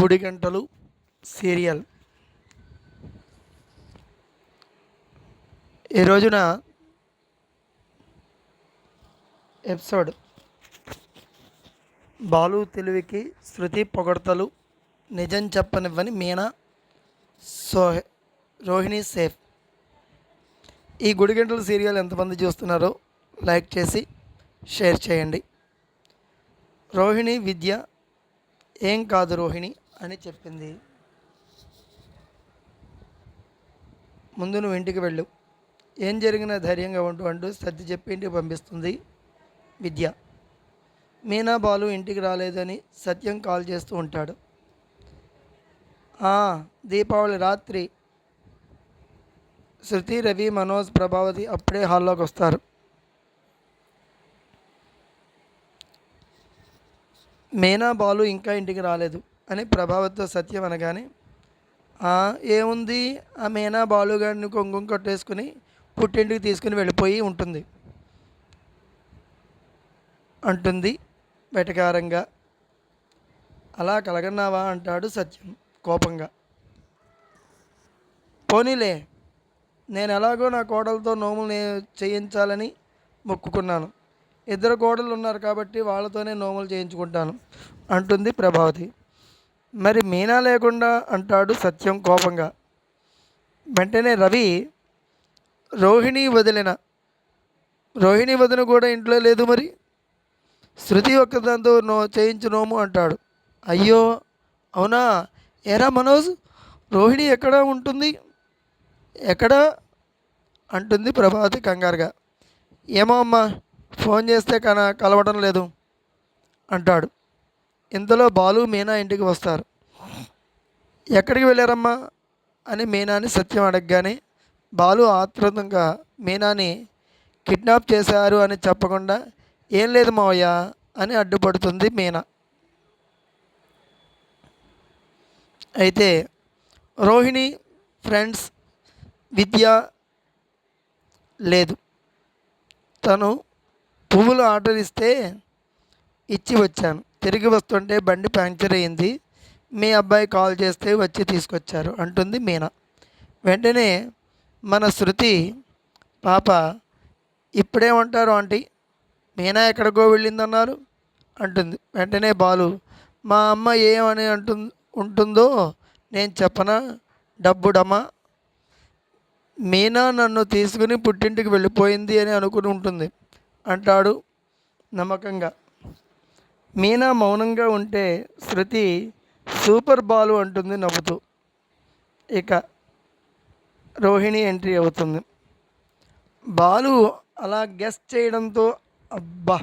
గుడి గంటలు సీరియల్. ఈ రోజున ఎపిసోడ్ బాలు తెలివికి శృతి పొగడ్తలు నిజం చెప్పనివ్వని మీనా సో రోహిణి సేఫ్. ఈ గుడి గంటలు సీరియల్ ఎంతమంది చూస్తున్నారో లైక్ చేసి షేర్ చేయండి. రోహిణి విద్య ఏం కాదు రోహిణి అని చెప్పింది. ముందు నువ్వు ఇంటికి వెళ్ళు. ఏం జరిగినా ధైర్యంగా ఉండు అంటూ సర్ది చెప్పి ఇంటికి పంపిస్తుంది విద్య. మీనా బాలు ఇంటికి రాలేదని సత్యం కాల్ చేస్తూ ఉంటాడు. దీపావళి రాత్రి శృతి రవి మనోజ్ ప్రభావతి అప్పుడే హాల్లోకి వస్తారు. మీనా బాలు ఇంకా ఇంటికి రాలేదు. అని ప్రభావతితో సత్యం అనగానే ఏముంది? ఆ మీనా బాలుగారిని కొంగుం కొట్టేసుకుని పుట్టింటికి తీసుకుని వెళ్ళిపోయి ఉంటుంది. అంటుంది వెటకారంగా. అలా కలగన్నావా? అంటాడు సత్యం కోపంగా. పోనీలే నేను ఎలాగో నా కోడలతో నోములు చేయించాలని మొక్కుకున్నాను. ఇద్దరు కోడలు ఉన్నారు కాబట్టి వాళ్ళతోనే నోములు చేయించుకుంటాను అంటుంది ప్రభావతి. మరి మీనా లేకుండా అంటాడు సత్యం కోపంగా. వెంటనే రవి రోహిణి వదిలిన. రోహిణి వదిన కూడా ఇంట్లో లేదు మరి. శృతి ఒక్కదాంతో నో చేయించు నోము అంటాడు. అయ్యో అవునా? ఏరా మనోజ్ రోహిణి ఎక్కడ ఉంటుంది? ఎక్కడ? అంటుంది ప్రభావతి కంగారుగా. ఏమో అమ్మా ఫోన్ చేస్తే కన కలవడం లేదు అంటాడు. ఇంతలో బాలు మీనా ఇంటికి వస్తారు. ఎక్కడికి వెళ్ళారమ్మా అని మీనాని సత్యం అడగగానే బాలు ఆతృతంగా మీనాని కిడ్నాప్ చేశారు అని చెప్పకుండా ఏం లేదు మావయ్య అని అడ్డుపడుతుంది మీనా. అయితే రోహిణి ఫ్రెండ్స్ విద్య లేదు. తను పువ్వులు ఆర్డర్ ఇస్తే ఇచ్చి వచ్చాను. తిరిగి వస్తుంటే బండి పంక్చర్ అయింది. మీ అబ్బాయి కాల్ చేస్తే వచ్చి తీసుకొచ్చారు అంటుంది మీనా. వెంటనే మన శృతి పాప ఇప్పుడేమంటారు ఆంటీ. మీనా ఎక్కడికో వెళ్ళిందన్నారు అంటుంది. వెంటనే బాలు మా అమ్మ ఏమని అంటు ఉంటుందో నేను చెప్పనా? డబ్బుడమ్మా మీనా నన్ను తీసుకుని పుట్టింటికి వెళ్ళిపోయింది అని అనుకుని ఉంటుంది అంటాడు నమ్మకంగా. మీనా మౌనంగా ఉంటే శృతి సూపర్ బాలు అంటుంది నవ్వుతూ. ఇక రోహిణి ఎంట్రీ అవుతుంది. బాలు అలా గెస్ట్ చేయడంతో అబ్బా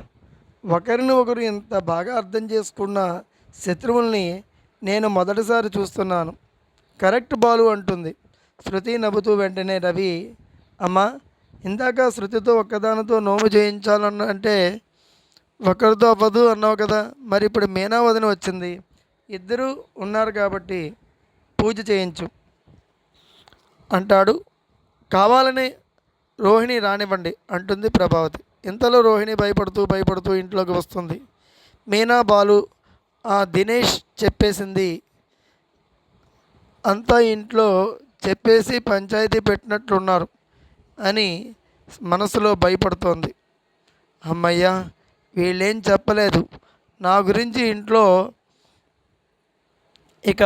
ఒకరిని ఒకరు ఇంత బాగా అర్థం చేసుకున్న శత్రువుల్ని నేను మొదటిసారి చూస్తున్నాను. కరెక్ట్ బాలు అంటుంది. శృతి నవ్వుతూ వెంటనే రవి అమ్మా ఇందాక శృతితో ఒక్కదానితో నోము చేయించాలన్న అంటే ఒకరితో అవ్వదు అన్నావు కదా మరి ఇప్పుడు మీనా వదిన వచ్చింది. ఇద్దరు ఉన్నారు కాబట్టి పూజ చేయించు అంటాడు. కావాలని రోహిణి రానివ్వండి అంటుంది ప్రభావతి. ఇంతలో రోహిణి భయపడుతూ భయపడుతూ ఇంట్లోకి వస్తుంది. మీనా బాలు ఆ దినేష్ చెప్పేసింది. అంతా ఇంట్లో చెప్పేసి పంచాయతీ పెట్టినట్లున్నారు అని మనసులో భయపడుతోంది. అమ్మయ్యా వీళ్ళేం చెప్పలేదు. నా గురించి ఇంట్లో ఇక